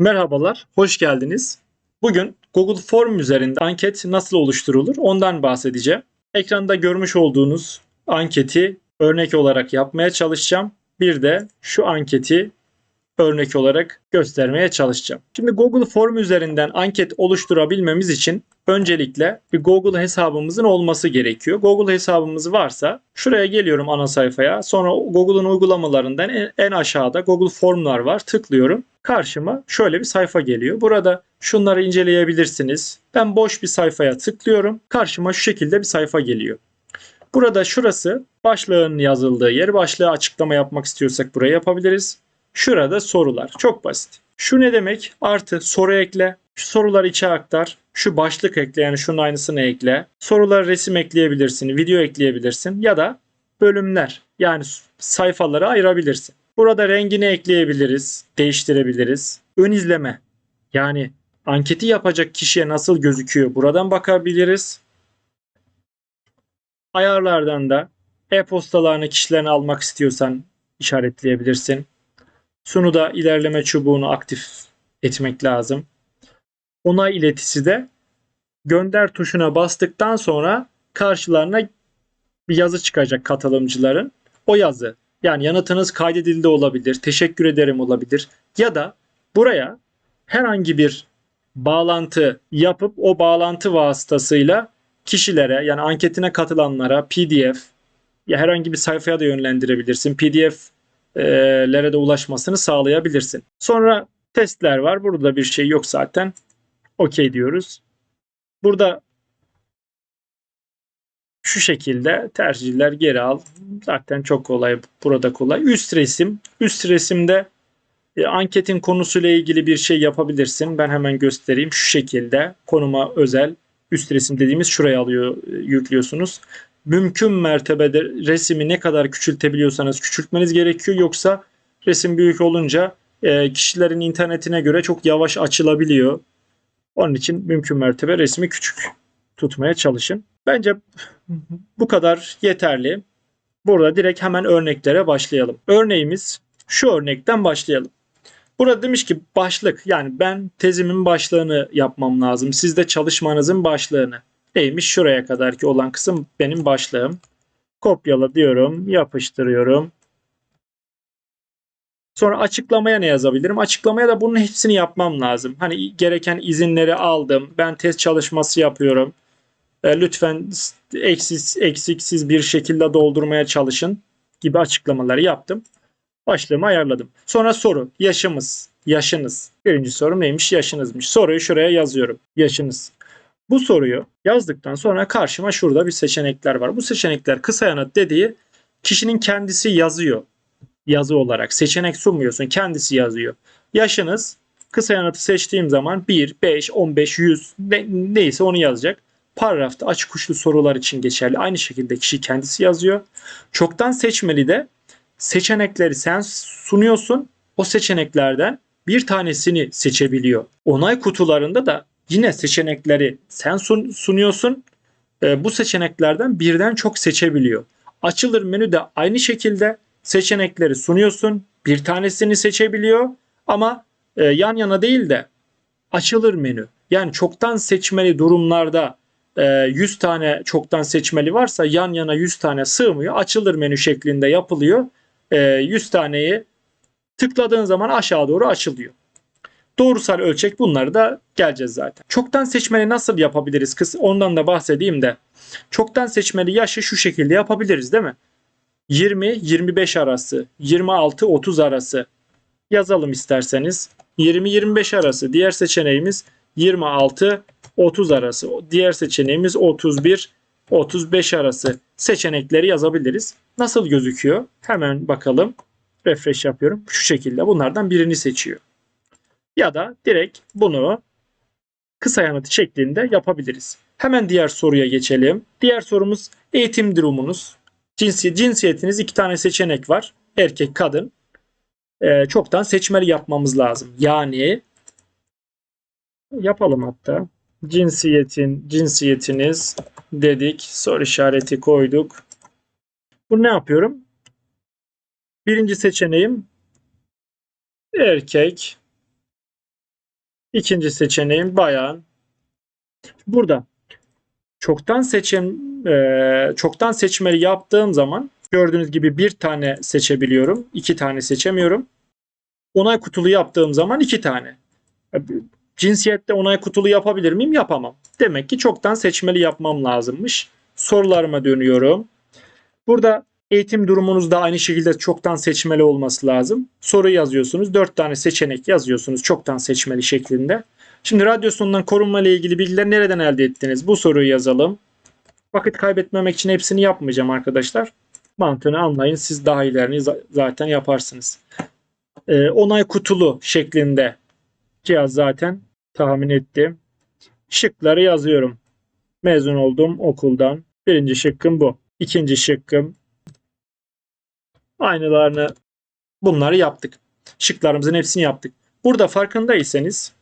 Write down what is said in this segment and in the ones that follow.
Merhabalar, hoş geldiniz. Bugün Google Form üzerinde anket nasıl oluşturulur ondan bahsedeceğim. Ekranda görmüş olduğunuz anketi örnek olarak yapmaya çalışacağım. Bir de şu anketi örnek olarak göstermeye çalışacağım. Şimdi Google Form üzerinden anket oluşturabilmemiz için öncelikle bir Google hesabımızın olması gerekiyor. Google hesabımız varsa şuraya geliyorum ana sayfaya. Sonra Google'un uygulamalarından en, aşağıda Google Formlar var. Tıklıyorum. Karşıma şöyle bir sayfa geliyor. Burada şunları inceleyebilirsiniz. Ben boş bir sayfaya tıklıyorum. Karşıma şu şekilde bir sayfa geliyor. Burada şurası başlığın yazıldığı yer. Başlığı açıklama yapmak istiyorsak buraya yapabiliriz. Şurada sorular. Çok basit. Şu ne demek? Artı soru ekle. Şu soruları içe aktar. Şu başlık ekle yani şunun aynısını ekle. Sorulara resim ekleyebilirsin, video ekleyebilirsin ya da bölümler yani sayfaları ayırabilirsin. Burada rengini ekleyebiliriz, değiştirebiliriz. Ön izleme yani anketi yapacak kişiye nasıl gözüküyor buradan bakabiliriz. Ayarlardan da e-postalarını kişilerine almak istiyorsan işaretleyebilirsin. Sunuda ilerleme çubuğunu aktif etmek lazım. Onay iletisi de gönder tuşuna bastıktan sonra karşılarına bir yazı çıkacak katılımcıların. O yazı yani yanıtınız kaydedildi olabilir, teşekkür ederim olabilir ya da buraya herhangi bir bağlantı yapıp o bağlantı vasıtasıyla kişilere yani anketine katılanlara PDF ya herhangi bir sayfaya da yönlendirebilirsin. PDF lere de ulaşmasını sağlayabilirsin. Sonra testler var. Burada bir şey yok zaten. Okey diyoruz. Burada şu şekilde tercihler geri al. Zaten çok kolay. Burada kolay. Üst resim. Üst resimde e, anketin konusuyla ilgili bir şey yapabilirsin. Ben hemen göstereyim. Şu şekilde konuma özel üst resim dediğimiz şuraya alıyor e, yüklüyorsunuz mümkün mertebede resmi ne kadar küçültebiliyorsanız küçültmeniz gerekiyor. Yoksa resim büyük olunca e, kişilerin internetine göre çok yavaş açılabiliyor. Onun için mümkün mertebe resmi küçük tutmaya çalışın. Bence bu kadar yeterli. Burada direkt hemen örneklere başlayalım. Örneğimiz şu örnekten başlayalım. Burada demiş ki başlık yani ben tezimin başlığını yapmam lazım. Siz de çalışmanızın başlığını. Neymiş? Şuraya kadarki olan kısım benim başlığım. Kopyala diyorum. Yapıştırıyorum. Sonra açıklamaya ne yazabilirim? Açıklamaya da bunun hepsini yapmam lazım. Hani gereken izinleri aldım. Ben test çalışması yapıyorum. E, lütfen eksiksiz, eksiksiz bir şekilde doldurmaya çalışın gibi açıklamaları yaptım. Başlığımı ayarladım. Sonra soru. Yaşımız. Yaşınız. Birinci soru neymiş? Yaşınızmış. Soruyu şuraya yazıyorum. Yaşınız. Bu soruyu yazdıktan sonra karşıma şurada bir seçenekler var. Bu seçenekler kısa yanıt dediği kişinin kendisi yazıyor. Yazı olarak seçenek sunmuyorsun. Kendisi yazıyor. Yaşınız kısa yanıtı seçtiğim zaman 1, 5, 15, 100 ne, neyse onu yazacak. Paragrafta açık uçlu sorular için geçerli. Aynı şekilde kişi kendisi yazıyor. Çoktan seçmeli de seçenekleri sen sunuyorsun. O seçeneklerden bir tanesini seçebiliyor. Onay kutularında da Yine seçenekleri sen sun, sunuyorsun. E, bu seçeneklerden birden çok seçebiliyor. Açılır menü de aynı şekilde seçenekleri sunuyorsun. Bir tanesini seçebiliyor ama e, yan yana değil de açılır menü. Yani çoktan seçmeli durumlarda 100 tane çoktan seçmeli varsa yan yana 100 tane sığmıyor. Açılır menü şeklinde yapılıyor. E, 100 taneyi tıkladığın zaman aşağı doğru açılıyor. Doğrusal ölçek bunları da geleceğiz zaten. Çoktan seçmeli nasıl yapabiliriz? Kız ondan da bahsedeyim de. Çoktan seçmeli yaşı şu şekilde yapabiliriz değil mi? 20-25 arası, 26-30 arası yazalım isterseniz. 20-25 arası. Diğer seçeneğimiz 26-30 arası. Diğer seçeneğimiz 31-35 arası seçenekleri yazabiliriz. Nasıl gözüküyor? Hemen bakalım. Refresh yapıyorum. Şu şekilde bunlardan birini seçiyor ya da direkt bunu kısa yanıtı şeklinde yapabiliriz. Hemen diğer soruya geçelim. Diğer sorumuz eğitim durumunuz. Cinsi, cinsiyetiniz iki tane seçenek var. Erkek, kadın. Ee, çoktan seçmeli yapmamız lazım. Yani yapalım hatta. Cinsiyetin, cinsiyetiniz dedik. Soru işareti koyduk. Bu ne yapıyorum? Birinci seçeneğim erkek. İkinci seçeneğim bayan. Burada çoktan seçim e, çoktan seçmeli yaptığım zaman gördüğünüz gibi bir tane seçebiliyorum. iki tane seçemiyorum. Onay kutulu yaptığım zaman iki tane. Cinsiyette onay kutulu yapabilir miyim? Yapamam. Demek ki çoktan seçmeli yapmam lazımmış. Sorularıma dönüyorum. Burada eğitim durumunuz da aynı şekilde çoktan seçmeli olması lazım. Soru yazıyorsunuz. 4 tane seçenek yazıyorsunuz çoktan seçmeli şeklinde. Şimdi radyasyondan korunma ile ilgili bilgiler nereden elde ettiniz? Bu soruyu yazalım. Vakit kaybetmemek için hepsini yapmayacağım arkadaşlar. Mantığını anlayın. Siz daha ilerini zaten yaparsınız. Ee, onay kutulu şeklinde cihaz zaten tahmin ettim. Şıkları yazıyorum. Mezun oldum okuldan. Birinci şıkkım bu. İkinci şıkkım aynılarını bunları yaptık. Şıklarımızın hepsini yaptık. Burada farkındaysanız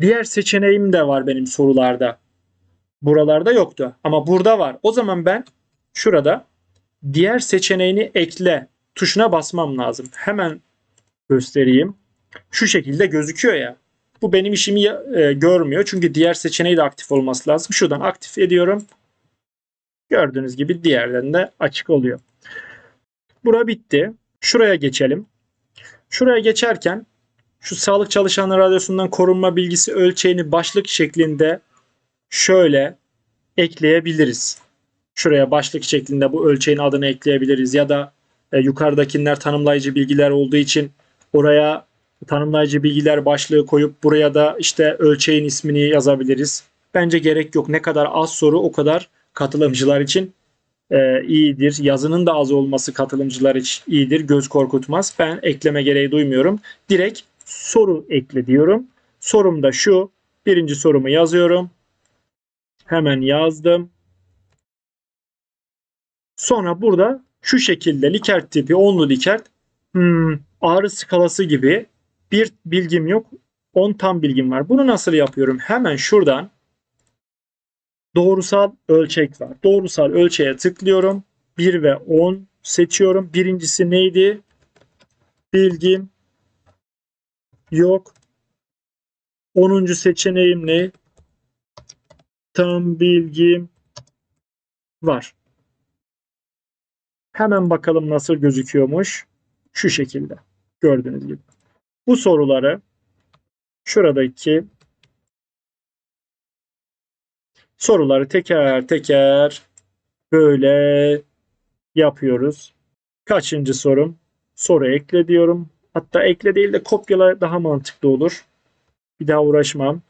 diğer seçeneğim de var benim sorularda. Buralarda yoktu ama burada var. O zaman ben şurada diğer seçeneğini ekle tuşuna basmam lazım. Hemen göstereyim. Şu şekilde gözüküyor ya. Bu benim işimi e, görmüyor. Çünkü diğer seçeneği de aktif olması lazım. Şuradan aktif ediyorum. Gördüğünüz gibi diğerlerinde açık oluyor. Bura bitti. Şuraya geçelim. Şuraya geçerken şu sağlık çalışanları radyosundan korunma bilgisi ölçeğini başlık şeklinde şöyle ekleyebiliriz. Şuraya başlık şeklinde bu ölçeğin adını ekleyebiliriz ya da e, yukarıdakiler tanımlayıcı bilgiler olduğu için oraya tanımlayıcı bilgiler başlığı koyup buraya da işte ölçeğin ismini yazabiliriz. Bence gerek yok. Ne kadar az soru o kadar katılımcılar için e, iyidir. Yazının da az olması katılımcılar için iyidir. Göz korkutmaz. Ben ekleme gereği duymuyorum. Direkt soru ekle diyorum. Sorum da şu. Birinci sorumu yazıyorum. Hemen yazdım. Sonra burada şu şekilde Likert tipi onlu Likert hmm, ağrı skalası gibi bir bilgim yok. 10 tam bilgim var. Bunu nasıl yapıyorum? Hemen şuradan doğrusal ölçek var. Doğrusal ölçeğe tıklıyorum. 1 ve 10 seçiyorum. Birincisi neydi? Bilgim yok. 10. seçeneğim ne? Tam bilgim var. Hemen bakalım nasıl gözüküyormuş. Şu şekilde. Gördüğünüz gibi. Bu soruları şuradaki soruları teker teker böyle yapıyoruz. Kaçıncı sorum? Soru ekle diyorum. Hatta ekle değil de kopyala daha mantıklı olur. Bir daha uğraşmam.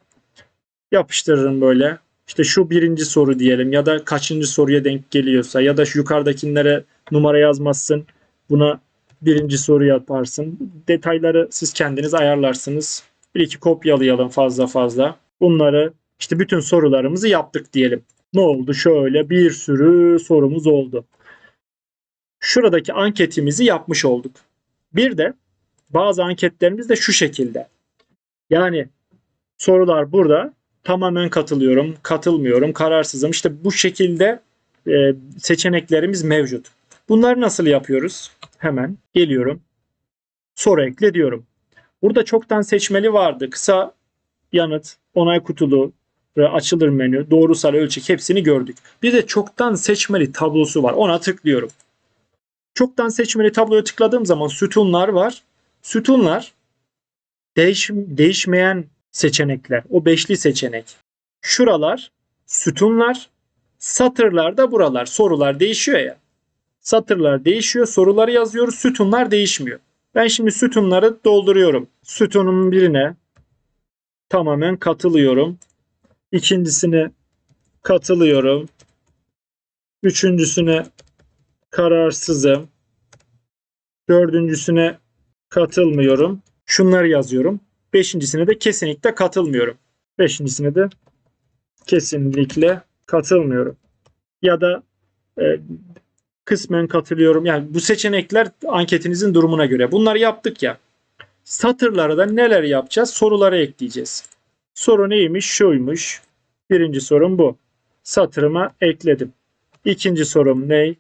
Yapıştırırım böyle. İşte şu birinci soru diyelim ya da kaçıncı soruya denk geliyorsa ya da şu yukarıdakilere numara yazmazsın. Buna birinci soru yaparsın. Detayları siz kendiniz ayarlarsınız. Bir iki kopyalayalım fazla fazla. Bunları işte bütün sorularımızı yaptık diyelim. Ne oldu? Şöyle bir sürü sorumuz oldu. Şuradaki anketimizi yapmış olduk. Bir de bazı anketlerimiz de şu şekilde. Yani sorular burada tamamen katılıyorum, katılmıyorum, kararsızım. İşte bu şekilde e, seçeneklerimiz mevcut. Bunları nasıl yapıyoruz? Hemen geliyorum. Soru ekle diyorum. Burada çoktan seçmeli vardı. Kısa yanıt, onay kutulu, açılır menü, doğrusal ölçek hepsini gördük. Bir de çoktan seçmeli tablosu var. Ona tıklıyorum. Çoktan seçmeli tabloya tıkladığım zaman sütunlar var. Sütunlar değiş, değişmeyen seçenekler. O beşli seçenek. Şuralar sütunlar, satırlar da buralar. Sorular değişiyor ya. Satırlar değişiyor, soruları yazıyoruz, sütunlar değişmiyor. Ben şimdi sütunları dolduruyorum. Sütunun birine tamamen katılıyorum. İkincisine katılıyorum. Üçüncüsüne kararsızım. Dördüncüsüne katılmıyorum. Şunları yazıyorum. Beşincisine de kesinlikle katılmıyorum. Beşincisine de kesinlikle katılmıyorum. Ya da e, kısmen katılıyorum. Yani bu seçenekler anketinizin durumuna göre. Bunları yaptık ya. Satırlara da neler yapacağız? Soruları ekleyeceğiz. Soru neymiş? Şuymuş. Birinci sorum bu. Satırıma ekledim. İkinci sorum ne?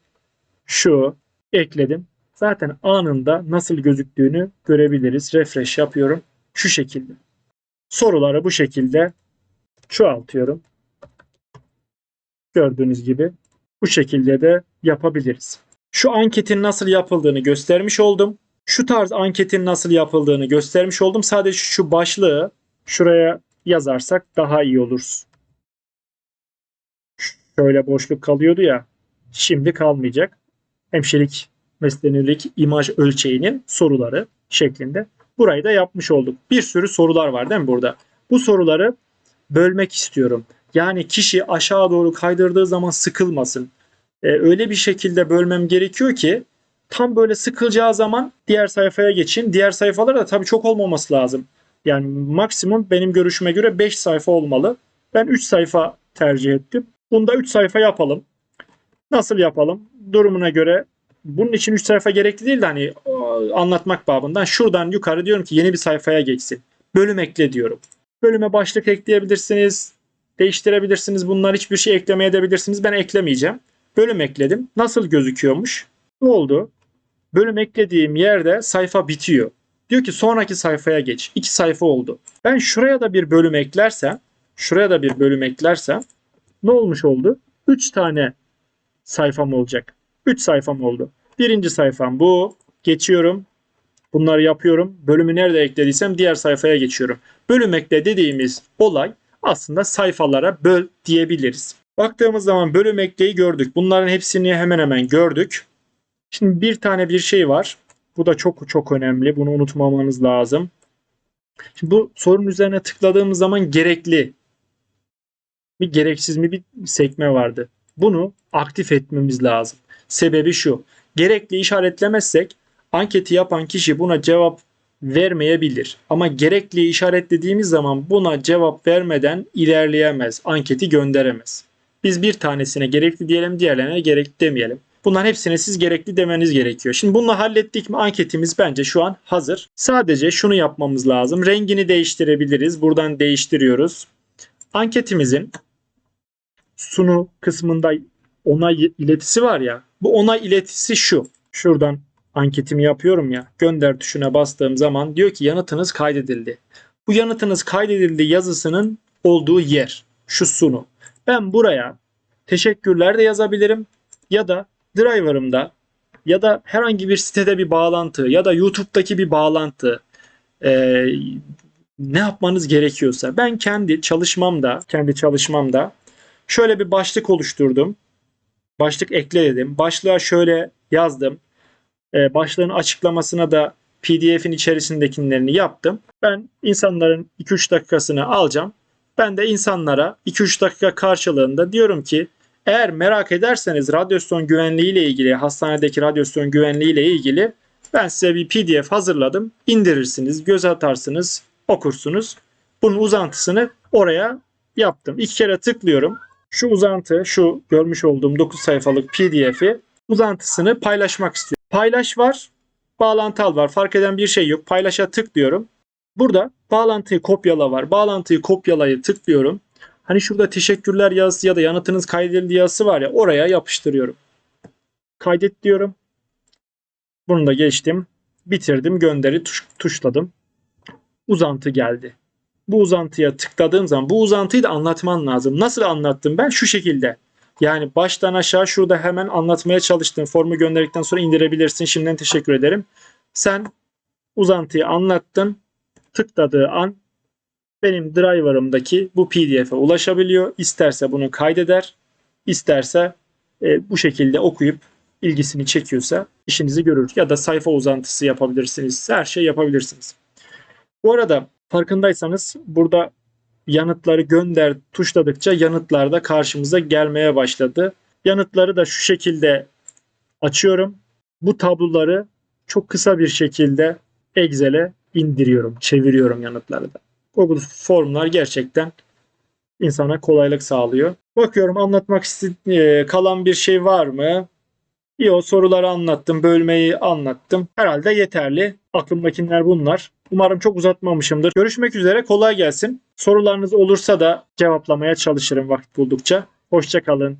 Şu. Ekledim. Zaten anında nasıl gözüktüğünü görebiliriz. Refresh yapıyorum. Şu şekilde. soruları bu şekilde çoğaltıyorum. Gördüğünüz gibi bu şekilde de yapabiliriz. Şu anketin nasıl yapıldığını göstermiş oldum. Şu tarz anketin nasıl yapıldığını göstermiş oldum. Sadece şu başlığı şuraya yazarsak daha iyi olur. Şöyle boşluk kalıyordu ya. Şimdi kalmayacak. Hemşirelik mesleğilik imaj ölçeğinin soruları şeklinde. Burayı da yapmış olduk. Bir sürü sorular var değil mi burada? Bu soruları bölmek istiyorum. Yani kişi aşağı doğru kaydırdığı zaman sıkılmasın. Ee, öyle bir şekilde bölmem gerekiyor ki tam böyle sıkılacağı zaman diğer sayfaya geçin. Diğer sayfalar da tabii çok olmaması lazım. Yani maksimum benim görüşüme göre 5 sayfa olmalı. Ben 3 sayfa tercih ettim. Bunda 3 sayfa yapalım. Nasıl yapalım? Durumuna göre bunun için 3 sayfa gerekli değil de hani anlatmak babından şuradan yukarı diyorum ki yeni bir sayfaya geçsin. Bölüm ekle diyorum. Bölüme başlık ekleyebilirsiniz. Değiştirebilirsiniz. Bunlar hiçbir şey eklemeye edebilirsiniz. Ben eklemeyeceğim. Bölüm ekledim. Nasıl gözüküyormuş? Ne oldu? Bölüm eklediğim yerde sayfa bitiyor. Diyor ki sonraki sayfaya geç. İki sayfa oldu. Ben şuraya da bir bölüm eklersem, şuraya da bir bölüm eklersem ne olmuş oldu? 3 tane sayfam olacak. 3 sayfam oldu. Birinci sayfam bu. Geçiyorum. Bunları yapıyorum. Bölümü nerede eklediysem diğer sayfaya geçiyorum. Bölüm ekle dediğimiz olay aslında sayfalara böl diyebiliriz. Baktığımız zaman bölüm ekleyi gördük. Bunların hepsini hemen hemen gördük. Şimdi bir tane bir şey var. Bu da çok çok önemli. Bunu unutmamanız lazım. Şimdi bu sorunun üzerine tıkladığımız zaman gerekli bir gereksiz mi bir sekme vardı. Bunu aktif etmemiz lazım. Sebebi şu. Gerekli işaretlemezsek anketi yapan kişi buna cevap vermeyebilir. Ama gerekli işaretlediğimiz zaman buna cevap vermeden ilerleyemez. Anketi gönderemez. Biz bir tanesine gerekli diyelim, diğerlerine gerekli demeyelim. Bunların hepsine siz gerekli demeniz gerekiyor. Şimdi bunu hallettik mi anketimiz bence şu an hazır. Sadece şunu yapmamız lazım. Rengini değiştirebiliriz. Buradan değiştiriyoruz. Anketimizin sunu kısmında onay iletisi var ya. Bu onay iletisi şu. Şuradan anketimi yapıyorum ya. Gönder tuşuna bastığım zaman diyor ki yanıtınız kaydedildi. Bu yanıtınız kaydedildi yazısının olduğu yer. Şu sunu. Ben buraya teşekkürler de yazabilirim ya da driver'ımda ya da herhangi bir sitede bir bağlantı ya da YouTube'daki bir bağlantı e, ne yapmanız gerekiyorsa ben kendi çalışmamda kendi çalışmamda şöyle bir başlık oluşturdum. Başlık ekle dedim. Başlığa şöyle yazdım. E, başlığın açıklamasına da PDF'in içerisindekilerini yaptım. Ben insanların 2-3 dakikasını alacağım. Ben de insanlara 2-3 dakika karşılığında diyorum ki eğer merak ederseniz radyasyon güvenliği ile ilgili, hastanedeki radyasyon güvenliği ile ilgili ben size bir PDF hazırladım. İndirirsiniz, göz atarsınız, okursunuz. Bunun uzantısını oraya yaptım. İki kere tıklıyorum. Şu uzantı, şu görmüş olduğum 9 sayfalık PDF'i uzantısını paylaşmak istiyorum. Paylaş var, bağlantı al var. Fark eden bir şey yok. Paylaşa tıklıyorum. Burada bağlantıyı kopyala var. Bağlantıyı kopyalayı tıklıyorum. Hani şurada teşekkürler yazısı ya da yanıtınız kaydedildi yazısı var ya oraya yapıştırıyorum. Kaydet diyorum. Bunu da geçtim. Bitirdim. Gönderi tuş, tuşladım. Uzantı geldi. Bu uzantıya tıkladığım zaman bu uzantıyı da anlatman lazım. Nasıl anlattım ben? Şu şekilde. Yani baştan aşağı şurada hemen anlatmaya çalıştım. Formu gönderdikten sonra indirebilirsin. Şimdiden teşekkür ederim. Sen uzantıyı anlattın. Tıkladığı an benim driver'ımdaki bu pdf'e ulaşabiliyor. İsterse bunu kaydeder, isterse e, bu şekilde okuyup ilgisini çekiyorsa işinizi görür. Ya da sayfa uzantısı yapabilirsiniz. Her şey yapabilirsiniz. Bu arada farkındaysanız burada yanıtları gönder tuşladıkça yanıtlar da karşımıza gelmeye başladı. Yanıtları da şu şekilde açıyorum. Bu tabloları çok kısa bir şekilde Excel'e indiriyorum, çeviriyorum yanıtları da. Google formlar gerçekten insana kolaylık sağlıyor. Bakıyorum anlatmak istediğim kalan bir şey var mı? Yok soruları anlattım, bölmeyi anlattım. Herhalde yeterli. Aklımdakiler bunlar. Umarım çok uzatmamışımdır. Görüşmek üzere. Kolay gelsin. Sorularınız olursa da cevaplamaya çalışırım vakit buldukça. Hoşçakalın.